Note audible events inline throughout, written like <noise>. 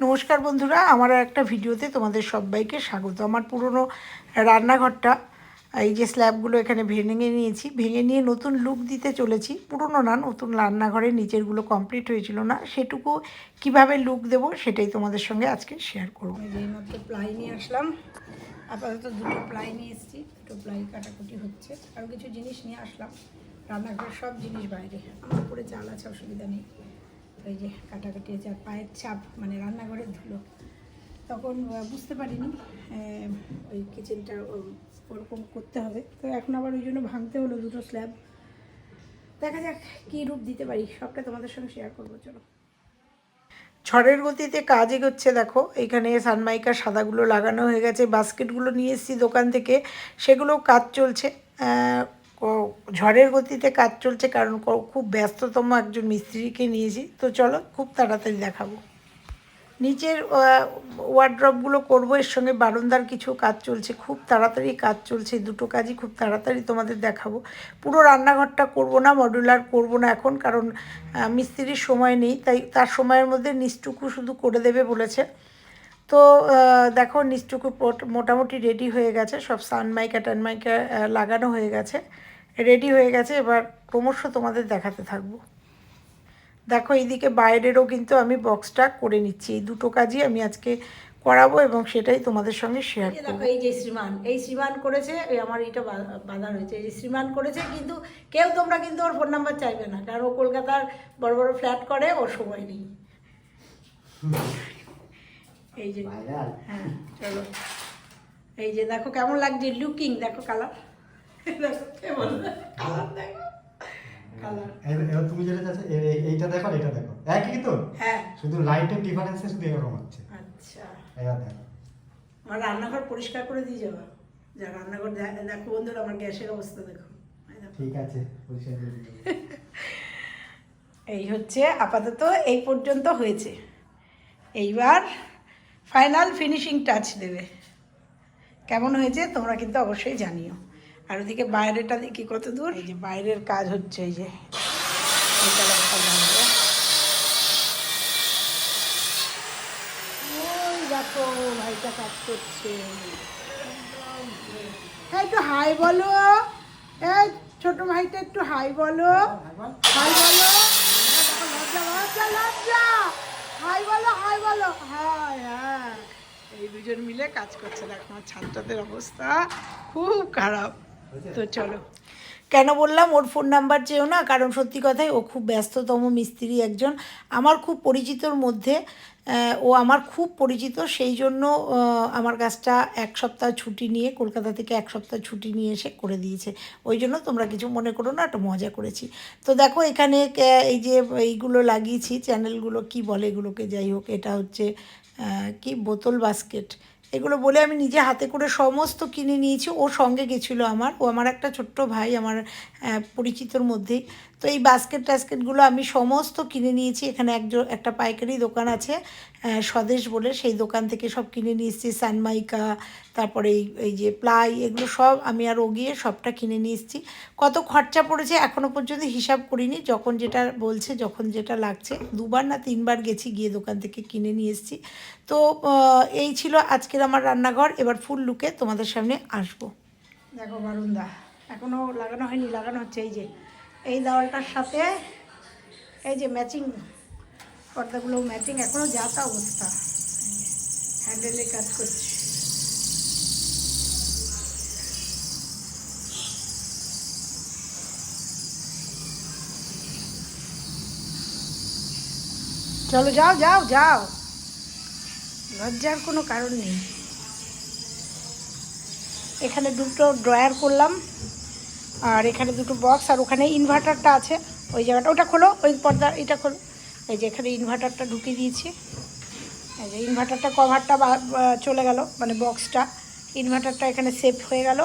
নমস্কার বন্ধুরা, আমার একটা ভিডিওতে তোমাদের সবাইকে স্বাগত। আমার পুরনো রান্নাঘরটা, এই যে স্ল্যাবগুলো এখানে ভেঙে নিয়েছি, ভেঙে নিয়ে নতুন লুক দিতে চলেছি। পুরনো না, নতুন রান্নাঘরের নিচেরগুলো কমপ্লিট হয়েছিল না। সেটুকু কীভাবে লুক দেব সেটাই তোমাদের সঙ্গে আজকে শেয়ার করব। এই প্লাই নিয়ে আসলাম। আপাতত দুটো প্লাই নিয়ে এসেছি, দুটো প্লাই কাটাকুটি হচ্ছে। আরও কিছু জিনিস নিয়ে আসলাম। রান্নাঘরের সব জিনিস বাইরে। আমার উপরে চাল আছে, অসুবিধা নেই। ওই যে কাটাকাটি আছে আর পায়ের চাপ মানে রান্নাঘরের ধুলো। তখন বুঝতে পারিনি ওই কিচেনটা ওরকম করতে হবে। তো এখন আবার ওই জন্য ভাঙতে হলো দুটো স্ল্যাব দেখা যাক কী রূপ দিতে পারি, সবটা তোমাদের সঙ্গে শেয়ার করব, চলো। ঝড়ের গতিতে কাজ এগোচ্ছে, দেখো। এখানে সানমাইকার সাদাগুলো লাগানো হয়ে গেছে, বাস্কেটগুলো নিয়ে এসেছি দোকান থেকে। সেগুলো কাজ চলছে। ঝড়ের গতিতে কাজ চলছে, কারণ খুব ব্যস্ততম একজন মিস্ত্রিকে নিয়েছি। তো চলো, খুব তাড়াতাড়ি দেখাবো। নিচের ওয়ার্ড্রপগুলো করব, এর সঙ্গে বারান্দার কিছু কাজ চলছে। খুব তাড়াতাড়ি কাজ চলছে দুটো কাজই খুব তাড়াতাড়ি তোমাদের দেখাবো। পুরো রান্নাঘরটা করব না মডুলার করব না এখন, কারণ মিস্ত্রির সময় নেই, তাই তার সময়ের মধ্যে নিচটুকু শুধু করে দেবে বলেছে। তো দেখো, নিচটুকু মোটামুটি রেডি হয়ে গেছে, সব সানমাইকা টানমাইকা লাগানো হয়ে গেছে। রেডি হয়ে গেছে এবার ক্রমশ তোমাদের দেখাতে থাকব। দেখো এইদিকে বাইরেরও কিন্তু আমি বক্সটা করে নিচ্ছি। এই দুটো কাজই আমি আজকে করাবো এবং সেটাই তোমাদের সঙ্গে শেয়ার করব। দেখো এই যে শ্রীমান এই শ্রীমান করেছে এই আমার এটা বা- বাধা রয়েছে। এই শ্রীমান করেছে কিন্তু কেউ তোমরা কিন্তু ওর ফোন নাম্বার চাইবে না কারণ ও কলকাতার বড় বড় ফ্ল্যাট করে ওর সময় নেই। এই যে হ্যাঁ চলো। এই যে দেখো কেমন লাগছে? লুকিং দেখো কালার এবার তুমি যেটা চাচ্ছ এইটা দেখো এটা দেখো। একই তো? হ্যাঁ। শুধু লাইটের ডিফারেন্সে শুধু এরকম হচ্ছে। আচ্ছা। এবার দেখো। আমার রান্নাঘর পরিষ্কার করে দিয়ে যাওয়া যা রান্নাঘর দেখো বন্ধুরা আমার গ্যাসের অবস্থা দেখো। ঠিক আছে পরিষ্কার করে <laughs> এই হচ্ছে আপাতত এই পর্যন্ত হয়েছে। এইবার ফাইনাল ফিনিশিং টাচ দেবে। কেমন হয়েছে তোমরা কিন্তু অবশ্যই জানিও। আর ওদিকে বাইরেটা দেখি কত দূর? এই যে বাইরের কাজ হচ্ছে এই যে। দেখো ভাইটা কাজ করছে। এই একটু হাই বলো। এই ছোট ভাইটা একটু হাই বলো। হাই বলো। লজ্জা লজ্জা লজ্জা। হাই বলো হাই বলো। হাই হ্যাঁ। এই দুজন মিলে কাজ করছে। দেখো আমার ছাত্রদের অবস্থা খুব খারাপ। তো চলো। কেন বললাম? ওর ফোন নাম্বার চেয়েও না, কারণ সত্যি কথাই ও খুব ব্যস্ততম মিস্ত্রি একজন। আমার খুব পরিচিতর মধ্যে ও আমার খুব পরিচিত, সেই জন্য আমার কাজটা এক সপ্তাহ ছুটি নিয়ে, কলকাতা থেকে এক সপ্তাহ ছুটি নিয়ে এসে করে দিয়েছে। ওই জন্য তোমরা কিছু মনে করো না, একটা মজা করেছি। তো দেখো, এখানে এই যে এইগুলো লাগিয়েছি চ্যানেলগুলো কি বলে এগুলোকে, যাই হোক, এটা হচ্ছে কি? বোতল বাস্কেট এগুলো বলে আমি নিজে হাতে করে সমস্ত কিনে নিয়েছি। ও সঙ্গে গেছিল আমার। ও আমার একটা ছোট্ট ভাই, আমার পরিচিতর মধ্যেই। তো এই বাস্কেট টাস্কেটগুলো আমি সমস্ত কিনে নিয়েছি। এখানে একজন একটা পাইকারি দোকান আছে স্বদেশ বলে। সেই দোকান থেকে সব কিনে নিয়ে এসেছি সানমাইকা তারপরে এই এই যে প্লাই এগুলো সব আমি আর ও গিয়ে সবটা কিনে নিয়ে এসেছি। কত খরচা পড়েছে এখনও পর্যন্ত হিসাব করিনি। যখন যেটা বলছে, যখন যেটা লাগছে, দুবার না তিনবার গেছি, গিয়ে দোকান থেকে কিনে নিয়ে এসেছি। তো এই ছিল আজকের আমার রান্নাঘর। এবার ফুল লুকে তোমাদের সামনে আসব। দেখো বারুন্দা এখনও লাগানো হয়নি, লাগানো হচ্ছে, এই যে। এই দেওয়ালটার সাথে এই যে ম্যাচিং পর্দাগুলো ম্যাচিং এখনও যা তা অবস্থা। হ্যান্ডেলে কাজ করছে। চলো যাও যাও যাও। লজ্জার কোনো কারণ নেই। এখানে দুটো ড্রয়ার করলাম। আর এখানে দুটো বক্স আর ওখানে ইনভার্টারটা আছে, ওই জায়গাটা, ওটা খোলো, ওই পর্দা এটা খোলো। এই যে এখানে ইনভার্টারটা ঢুকিয়ে দিয়েছি। এই যে ইনভার্টারটা কভারটা চলে গেল মানে বক্সটা ইনভার্টারটা এখানে সেফ হয়ে গেল।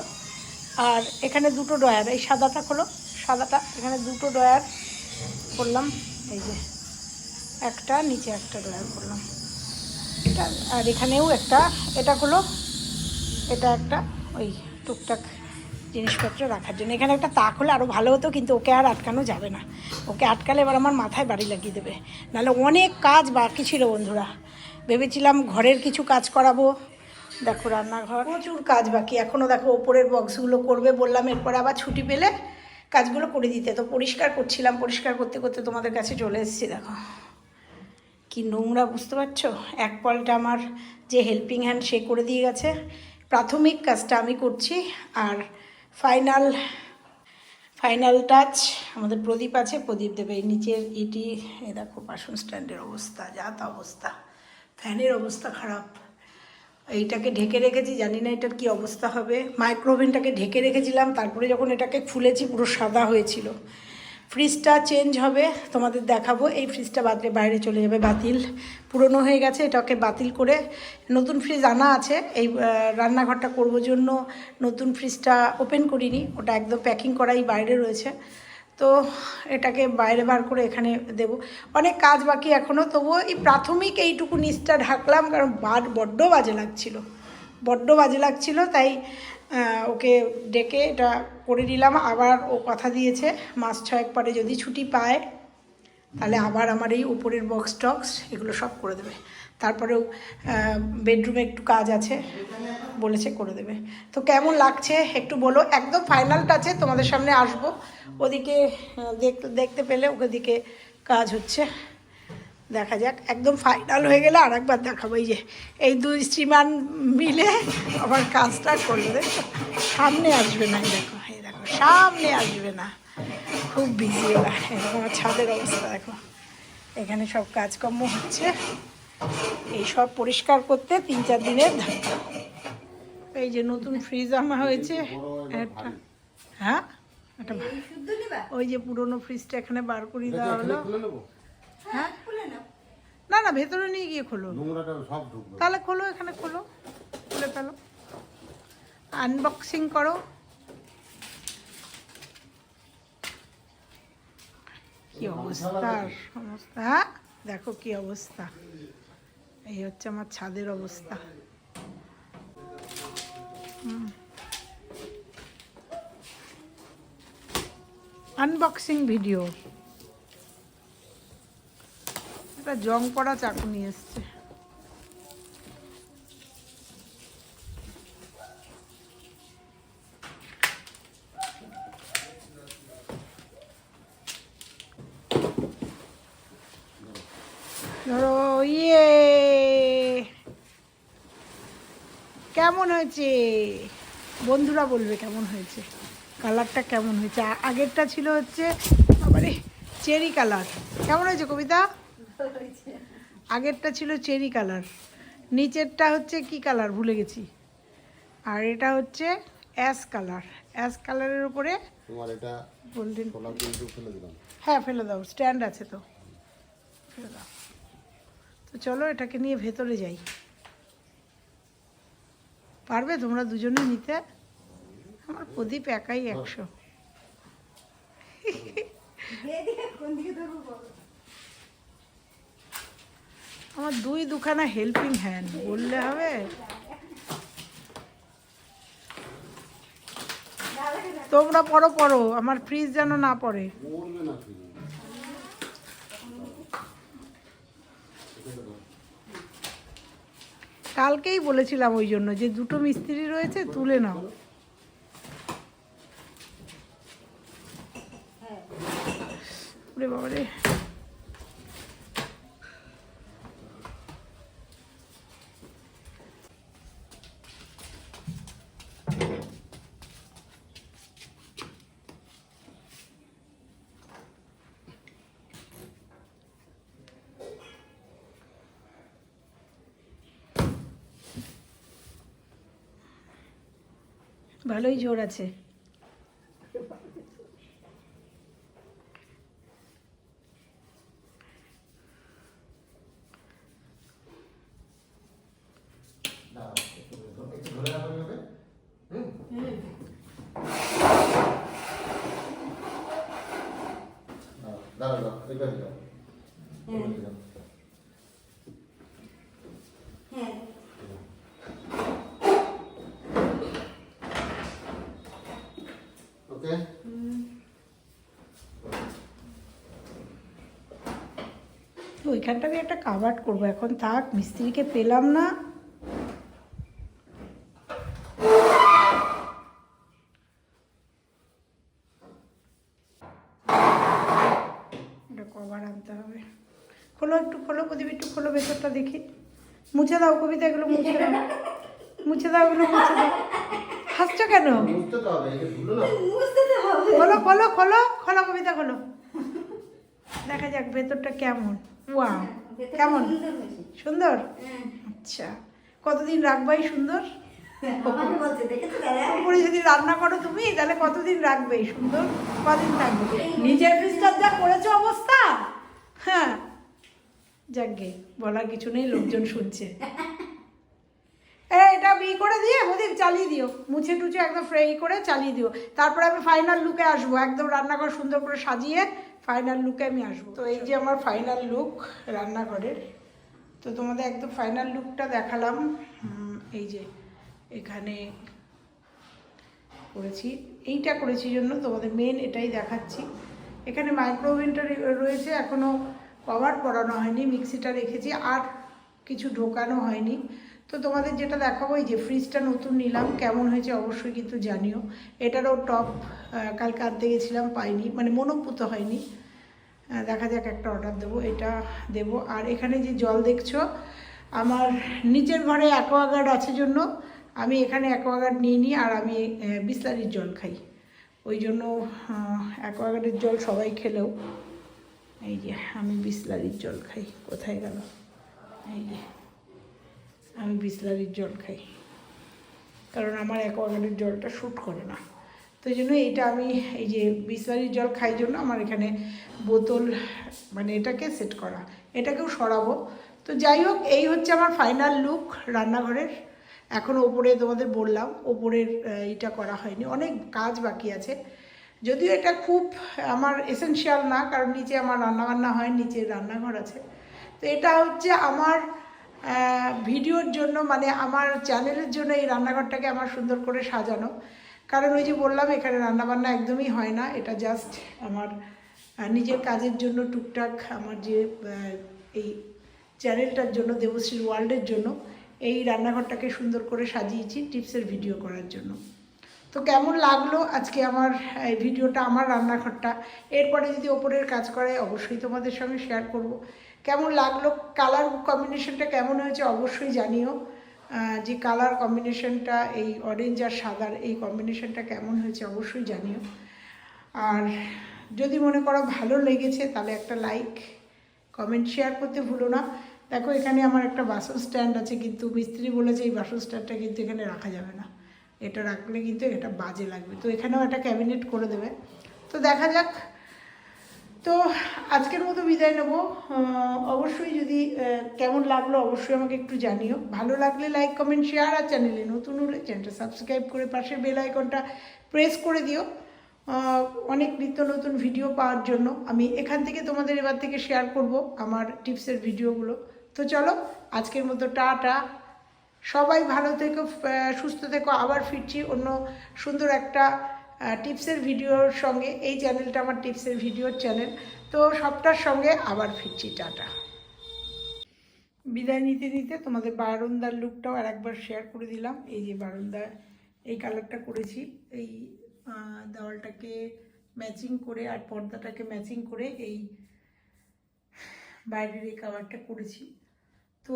আর এখানে দুটো ড্রয়ার এই সাদাটা খোলো, সাদাটা, এখানে দুটো ড্রয়ার করলাম। এই যে একটা, নিচে একটা ড্রয়ার করলাম। এটা, আর এখানেও একটা, এটা হলো এটা একটা, ওই টুকটাক জিনিসপত্র রাখার জন্য। এখানে একটা তাক হলে আরও ভালো হতো, কিন্তু ওকে আর আটকানো যাবে না। ওকে আটকালে এবার আমার মাথায় বাড়ি লাগিয়ে দেবে। নাহলে অনেক কাজ বাকি ছিল বন্ধুরা। ভেবেছিলাম ঘরের কিছু কাজ করাবো। দেখো রান্নাঘর। প্রচুর কাজ বাকি। এখনও দেখো ওপরের বক্সগুলো করবে বললাম, এরপরে আবার ছুটি পেলে কাজগুলো করে দিতে। তো পরিষ্কার করছিলাম, পরিষ্কার করতে করতে তোমাদের কাছে চলে এসেছি, দেখো। কি নোংরা, বুঝতে পারছ? এক পলটা আমার যে হেল্পিং হ্যান্ড সে করে দিয়ে গেছে। প্রাথমিক কাজটা আমি করছি, আর ফাইনাল ফাইনাল টাচ আমাদের প্রদীপ আছে, প্রদীপ দেবে এই নিচের ইটি এ দেখো বাসন স্ট্যান্ডের অবস্থা যা তা অবস্থা, ফ্যানের অবস্থা খারাপ। এইটাকে ঢেকে রেখেছি, জানি না এটার কি অবস্থা হবে। মাইক্রোওভেনটাকে ঢেকে রেখেছিলাম, তারপরে যখন এটাকে খুলেছি পুরো সাদা হয়েছিল। ফ্রিজটা চেঞ্জ হবে, তোমাদের দেখাবো। এই ফ্রিজটা বাদলে বাইরে চলে যাবে, বাতিল। পুরনো হয়ে গেছে, এটাকে বাতিল করে নতুন ফ্রিজ আনা আছে। এই রান্নাঘরটা করব জন্য নতুন ফ্রিজটা ওপেন করিনি। ওটা একদম প্যাকিং করাই বাইরে রয়েছে। তো এটাকে বাইরে বার করে এখানে দেব। অনেক কাজ বাকি এখনও তবুও এই প্রাথমিক এইটুকু নিচটা ঢাকলাম, কারণ বার, বড্ড বাজে লাগছিল। বড্ড বাজে লাগছিল, তাই ওকে ডেকে এটা করে নিলাম। আবার ও কথা দিয়েছে, মাস ছয়েক পরে যদি ছুটি পায়, তাহলে আবার আমার এই উপরের বক্স টক্স এগুলো সব করে দেবে। তারপরেও বেডরুমে একটু কাজ আছে, বলেছে করে দেবে। তো কেমন লাগছে একটু বলো। একদম ফাইনাল টাচে তোমাদের সামনে আসব। ওদিকে দেখতে পেলে ওদিকে কাজ হচ্ছে। দেখা যাক একদম ফাইনাল হয়ে গেলে আর একবার দেখাবো। এই যে এই দুই শ্রীমান মিলে আবার কাজটা করল। দেখো সামনে আসবে না দেখো এই দেখো সামনে আসবে না। খুব বিজি ওরা এরকম ছাদের অবস্থা দেখো। এখানে সব কাজকর্ম হচ্ছে। এই সব পরিষ্কার করতে তিন চার দিনের এই যে নতুন ফ্রিজ আনা হয়েছে একটা হ্যাঁ? একটা ওই যে পুরনো ফ্রিজটা এখানে বার করে দেওয়া হলো। হ্যাঁ? না না ভেতরে নিয়ে গিয়ে খোলো। তাহলে খোলো এখানে খোলো। খুলে ফেলো। আনবক্সিং করো। কি অবস্থা? হ্যাঁ? দেখো কি অবস্থা। এই হচ্ছে আমার ছাদের অবস্থা। আনবক্সিং ভিডিও একটা জং পড়া চাকু নিয়ে এসছে। ধরো ইয়ে! কেমন হয়েছে? বন্ধুরা বলবে কেমন হয়েছে। কালারটা কেমন হয়েছে? আগেরটা ছিল হচ্ছে, আবার চেরি কালার। কেমন হয়েছে কবিতা? আগেরটা ছিল চেরি কালার নিচেরটা হচ্ছে কি কালার ভুলে গেছি। আর এটা হচ্ছে অ্যাশ কালার অ্যাশ কালারের উপরে তোমার এটা গোল্ডেন ফেলে দিলাম। হ্যাঁ ফেলে দাও স্ট্যান্ড আছে তো। ফেলে দাও। তো চলো এটাকে নিয়ে ভেতরে যাই। পারবে তোমরা দুজনে নিতে? আমার প্রদীপ একাই একশো। আমার দুই দুখানা হেল্পিং হ্যান্ড বললে হবে? তোমরা পড়ো পড়ো, আমার ফ্রিজ যেন না পড়ে। কালকেই বলেছিলাম ওই জন্য যে দুটো মিস্ত্রি রয়েছে, তুলে নাও। ওরে বাবারে। ভালোই জোর আছে একটু ধরে রাখা যাবে হুম দাঁড়া দাঁড়া এবার যাও এবার যাও ওকে ওইখানটা আমি একটা কাভার্ড করব। এখন থাক মিস্ত্রিকে পেলাম না। কভার আনতে হবে। খোলো একটু খোলো প্রদীপ একটু খোলো ভেতরটা দেখি। মুছে দাও কবিতা এগুলো মুছে দাও। মুছে দাও এগুলো মুছে দাও। হাসছো কেন? খোলো খোলো খোলো খোলো কবিতা খোলো। দেখা যাক ভেতরটা কেমন। ওয়া কেমন? সুন্দর আচ্ছা। কতদিন রাখবাই সুন্দর? উপরে যদি রান্না করো তুমি তাহলে কতদিন রাখবে সুন্দর? কদিন থাকবে? নিজের বিস্তার যা করেছ অবস্থা? হ্যাঁ। যাকগে বলার কিছু নেই লোকজন শুনছে। <laughs> বিয়ে করে দিয়ে প্রদীপ চালিয়ে দিও। মুছে টুছে একদম ফ্রাই করে চালিয়ে দিও। তারপরে আমি ফাইনাল লুকে আসব। একদম রান্নাঘর সুন্দর করে সাজিয়ে ফাইনাল লুকে আমি আসব। তো এই যে আমার ফাইনাল লুক রান্নাঘরের, তো তোমাদের একদম ফাইনাল লুকটা দেখালাম। এই যে এখানে করেছি। এইটা করেছি জন্য তোমাদের মেন এটাই দেখাচ্ছি। এখানে মাইক্রোওভেনটা রয়েছে। এখনও কভার করানো হয়নি। মিক্সিটা রেখেছি। আর কিছু ঢোকানো হয়নি। তো তোমাদের যেটা দেখাবো, এই যে ফ্রিজটা নতুন নিলাম, কেমন হয়েছে অবশ্যই কিন্তু জানিও। এটারও টপ কালকে আনতে গেছিলাম, পাইনি মানে মনোপুত হয়নি। দেখা যাক একটা অর্ডার দেবো, এটা দেব। আর এখানে যে জল দেখছ, আমার নিচের ঘরে অ্যাকোয়াগার্ড আছে জন্য, আমি এখানে অ্যাকোয়াগার্ড নিয়ে নিই, আর আমি বিসলারির জল খাই। ওই জন্য অ্যাকোয়াগার্ডের জল সবাই খেলেও। এই যে, আমি বিসলারির জল খাই, কোথায় গেল? এই যে। আমি বিসলারির জল খাই। কারণ আমার অ্যাকোয়াগার্ডের জলটা শ্যুট করে না। তো এই জন্য এইটা আমি এই যে বিসলারির জল খাই জন্য আমার এখানে বোতল মানে এটাকে সেট করা। এটাকেও সরাবো। তো যাই হোক, এই হচ্ছে আমার ফাইনাল লুক রান্নাঘরের। এখনও ওপরে তোমাদের বললাম, ওপরের এটা করা হয়নি। অনেক কাজ বাকি আছে। যদিও এটা খুব, আমার এসেনশিয়াল না, কারণ নিচে আমার রান্নাবান্না হয়, নিচে রান্নাঘর আছে। তো এটা হচ্ছে আমার ভিডিওর জন্য মানে আমার চ্যানেলের জন্য এই রান্নাঘরটাকে আমার সুন্দর করে সাজানো। কারণ ওই যে বললাম, এখানে রান্নাবান্না একদমই হয় না। এটা জাস্ট আমার নিজের কাজের জন্য টুকটাক আমার যে এই চ্যানেলটার জন্য দেবশ্রী ওয়ার্ল্ডের জন্য, এই রান্নাঘরটাকে সুন্দর করে সাজিয়েছি টিপসের ভিডিও করার জন্য। তো কেমন লাগল আজকে আমার, এই ভিডিওটা, আমার রান্নাঘরটা? এরপরে যদি ওপরের কাজ করে, অবশ্যই তোমাদের সঙ্গে শেয়ার করব। কেমন লাগল? কালার কম্বিনেশনটা কেমন হয়েছে অবশ্যই জানিও। যে কালার কম্বিনেশনটা এই অরেঞ্জ আর সাদার এই কম্বিনেশনটা কেমন হয়েছে অবশ্যই জানিও। আর যদি মনে করো ভালো লেগেছে, তাহলে একটা লাইক কমেন্ট শেয়ার করতে ভুলো না। দেখো, এখানে আমার একটা বাসন স্ট্যান্ড আছে, কিন্তু মিস্ত্রি বলেছে এই বাসন স্ট্যান্ডটা কিন্তু এখানে রাখা যাবে না। এটা রাখলে কিন্তু এটা বাজে লাগবে। তো এখানেও একটা ক্যাবিনেট করে দেবে। তো দেখা যাক তো আজকের মতো বিদায় নেব। অবশ্যই যদি কেমন লাগল অবশ্যই আমাকে একটু জানিও। ভালো লাগলে লাইক, কমেন্ট, শেয়ার, আর চ্যানেলে নতুন হলে চ্যানেলটা সাবস্ক্রাইব করে পাশে বেল আইকনটা প্রেস করে দিও। অনেক নিত্য নতুন ভিডিও পাওয়ার জন্য আমি এখান থেকে তোমাদের এবার থেকে শেয়ার করব আমার টিপসের ভিডিওগুলো। তো চলো, আজকের মতো টাটা। সবাই ভালো থেকো সুস্থ থেকো, আবার ফিরছি অন্য সুন্দর একটা টিপসের ভিডিওর সঙ্গে এই চ্যানেলটা আমার টিপসের ভিডিওর চ্যানেল। তো সবটার সঙ্গে আবার ফিরছি, টাটা। বিদায় নিতে নিতে তোমাদের বারান্দার লুকটাও আর একবার শেয়ার করে দিলাম। এই যে বারান্দা, এই কালারটা করেছি। এই দেওয়ালটাকে ম্যাচিং করে আর পর্দাটাকে ম্যাচিং করে এই বাইরের এই কালারটা করেছি। তো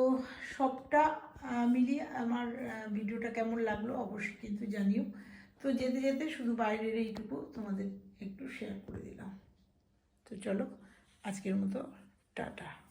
সবটা মিলিয়ে আমার ভিডিওটা কেমন লাগল অবশ্যই কিন্তু জানিও। তো যেতে যেতে শুধু বাইরের এইটুকু তোমাদের একটু শেয়ার করে দিলাম। তো চলো, আজকের মতো টাটা।